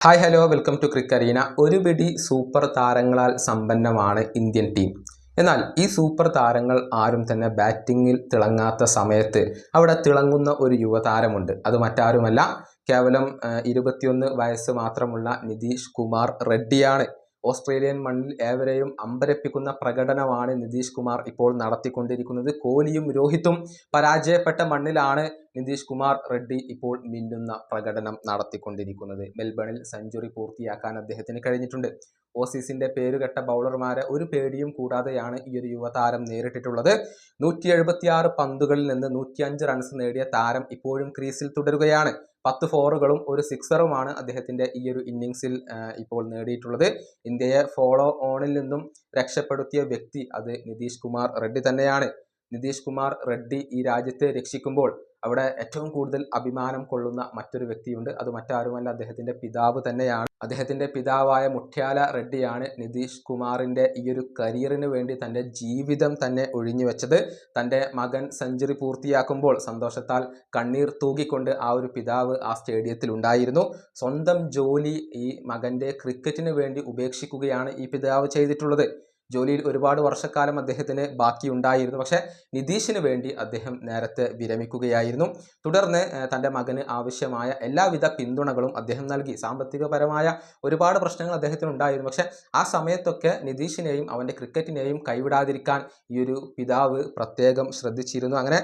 Hi hello welcome to ക്രിക്കറീന ഒരു പിടി സൂപ്പർ താരങ്ങളാൽ സമ്പന്നമാണ് ഇന്ത്യൻ ടീം എന്നാൽ ഈ സൂപ്പർ താരങ്ങൾ ആരും തന്നെ ബാറ്റിങ്ങിൽ തിളങ്ങാത്ത സമയത്ത് അവിടെ തിളങ്ങുന്ന ഒരു യുവതാരമുണ്ട്. അത് മറ്റാരുമല്ല കേവലം ഇരുപത്തിയൊന്ന് വയസ്സ് മാത്രമുള്ള നിതീഷ് കുമാർ റെഡ്ഡിയാണ്. ഓസ്ട്രേലിയൻ മണ്ണിൽ ഏവരെയും അമ്പരപ്പിക്കുന്ന പ്രകടനമാണ് നിതീഷ് കുമാർ ഇപ്പോൾ നടത്തിക്കൊണ്ടിരിക്കുന്നത്. കോഹ്ലിയും രോഹിത്തും പരാജയപ്പെട്ട മണ്ണിലാണ് നിതീഷ് കുമാർ റെഡ്ഡി ഇപ്പോൾ മിന്നുന്ന പ്രകടനം നടത്തിക്കൊണ്ടിരിക്കുന്നത്. മെൽബണിൽ സെഞ്ചുറി പൂർത്തിയാക്കാൻ അദ്ദേഹത്തിന് കഴിഞ്ഞിട്ടുണ്ട്. ഓസീസിന്റെ പേരുകെട്ട ബൗളർമാരെ ഒരു പേടിയും കൂടാതെയാണ് ഈ ഒരു യുവതാരം നേരിട്ടിട്ടുള്ളത്. നൂറ്റി എഴുപത്തിയാറ് പന്തുകളിൽ നിന്ന് നൂറ്റിയഞ്ച് റൺസ് നേടിയ താരം ഇപ്പോഴും ക്രീസിൽ തുടരുകയാണ്. പത്ത് ഫോറുകളും ഒരു സിക്സറുമാണ് അദ്ദേഹത്തിന്റെ ഈ ഒരു ഇന്നിങ്സിൽ ഇപ്പോൾ നേടിയിട്ടുള്ളത്. ഇന്ത്യയെ ഫോളോ ഓണിൽ നിന്നും രക്ഷപ്പെടുത്തിയ വ്യക്തി അത് നിതീഷ് കുമാർ റെഡ്ഡി തന്നെയാണ്. നിതീഷ് കുമാർ റെഡ്ഡി ഈ രാജ്യത്തെ രക്ഷിക്കുമ്പോൾ അവിടെ ഏറ്റവും കൂടുതൽ അഭിമാനം കൊള്ളുന്ന മറ്റൊരു വ്യക്തിയുണ്ട്. അത് മറ്റാരുമല്ല അദ്ദേഹത്തിന്റെ പിതാവ് തന്നെയാണ്. അദ്ദേഹത്തിന്റെ പിതാവായ മുഠ്യാല റെഡ്ഡിയാണ് നിതീഷ് കുമാറിന്റെ ഈ ഒരു കരിയറിന് വേണ്ടി തന്റെ ജീവിതം തന്നെ ഒഴിഞ്ഞു വെച്ചത്. തന്റെ മകൻ സെഞ്ചുറി പൂർത്തിയാക്കുമ്പോൾ സന്തോഷത്താൽ കണ്ണീർ തൂകിക്കൊണ്ട് ആ ഒരു പിതാവ് ആ സ്റ്റേഡിയത്തിൽ ഉണ്ടായിരുന്നു. സ്വന്തം ജോലി ഈ മകന്റെ ക്രിക്കറ്റിന് വേണ്ടി ഉപേക്ഷിക്കുകയാണ് ഈ പിതാവ് ചെയ്തിട്ടുള്ളത്. ജോലിയിൽ ഒരുപാട് വർഷക്കാലം അദ്ദേഹത്തിന് ബാക്കിയുണ്ടായിരുന്നു. പക്ഷേ നിതീഷിന് വേണ്ടി അദ്ദേഹം നേരത്തെ വിരമിക്കുകയായിരുന്നു. തുടർന്ന് തന്റെ മകന് ആവശ്യമായ എല്ലാവിധ പിന്തുണകളും അദ്ദേഹം നൽകി. സാമ്പത്തികപരമായ ഒരുപാട് പ്രശ്നങ്ങൾ അദ്ദേഹത്തിന് ഉണ്ടായിരുന്നു പക്ഷേ ആ സമയത്തൊക്കെ നിതീഷിനെയും അവന്റെ ക്രിക്കറ്റിനെയും കൈവിടാതിരിക്കാൻ ഈ ഒരു പിതാവ് പ്രത്യേകം ശ്രദ്ധിച്ചിരുന്നു. അങ്ങനെ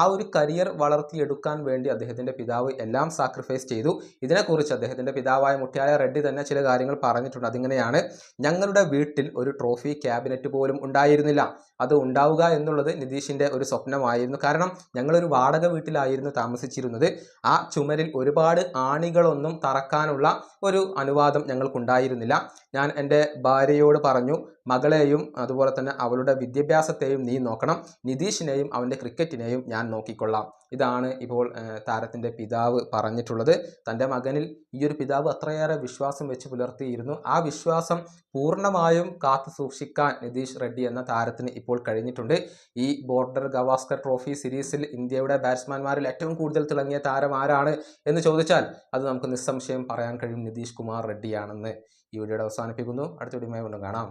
ആ ഒരു കരിയർ വളർത്തിയെടുക്കാൻ വേണ്ടി അദ്ദേഹത്തിന്റെ പിതാവ് എല്ലാം സാക്രിഫൈസ് ചെയ്തു. ഇതിനെക്കുറിച്ച് അദ്ദേഹത്തിന്റെ പിതാവായ മുട്ടിയായ റെഡ്ഡി തന്നെ ചില കാര്യങ്ങൾ പറഞ്ഞിട്ടുണ്ട്. അതിങ്ങനെയാണ് ഞങ്ങളുടെ വീട്ടിൽ ഒരു ട്രോഫി ക്യാബിനറ്റ് പോലും ഉണ്ടായിരുന്നില്ല. അത് ഉണ്ടാവുക എന്നുള്ളത് നിതീഷിന്റെ ഒരു സ്വപ്നമായിരുന്നു. കാരണം ഞങ്ങളൊരു വാടക വീട്ടിലായിരുന്നു താമസിച്ചിരുന്നത്. ആ ചുമരിൽ ഒരുപാട് ആണികളൊന്നും തറക്കാനുള്ള ഒരു അനുവാദം ഞങ്ങൾക്കുണ്ടായിരുന്നില്ല. ഞാൻ എന്റെ ഭാര്യയോട് പറഞ്ഞു മകളെയും അതുപോലെ തന്നെ അവളുടെ വിദ്യാഭ്യാസത്തെയും നീ നോക്കണം. നിതീഷിനെയും അവന്റെ ക്രിക്കറ്റിനെയും ഞാൻ നോക്കിക്കൊള്ളാം. ഇതാണ് ഇപ്പോൾ താരത്തിന്റെ പിതാവ് പറഞ്ഞിട്ടുള്ളത്. തന്റെ മകനിൽ ഈ ഒരു പിതാവ് അത്രയേറെ വിശ്വാസം വെച്ച് പുലർത്തിയിരുന്നു. ആ വിശ്വാസം പൂർണമായും കാത്തു സൂക്ഷിക്കാൻ നിതീഷ് റെഡ്ഡി എന്ന താരത്തിന് ഇപ്പോൾ കഴിഞ്ഞിട്ടുണ്ട്. ഈ ബോർഡർ ഗവാസ്കർ ട്രോഫി സീരീസിൽ ഇന്ത്യയുടെ ബാറ്റ്സ്മാൻമാരിൽ ഏറ്റവും കൂടുതൽ തിളങ്ങിയ താരം ആരാണ് എന്ന് ചോദിച്ചാൽ അത് നമുക്ക് നിസ്സംശയം പറയാൻ കഴിയും നിതീഷ് കുമാർ റെഡ്ഡിയാണെന്ന്. ഈ വീഡിയോ അവസാനിപ്പിക്കുന്നു. അടുത്ത വീഡിയോ കാണാം.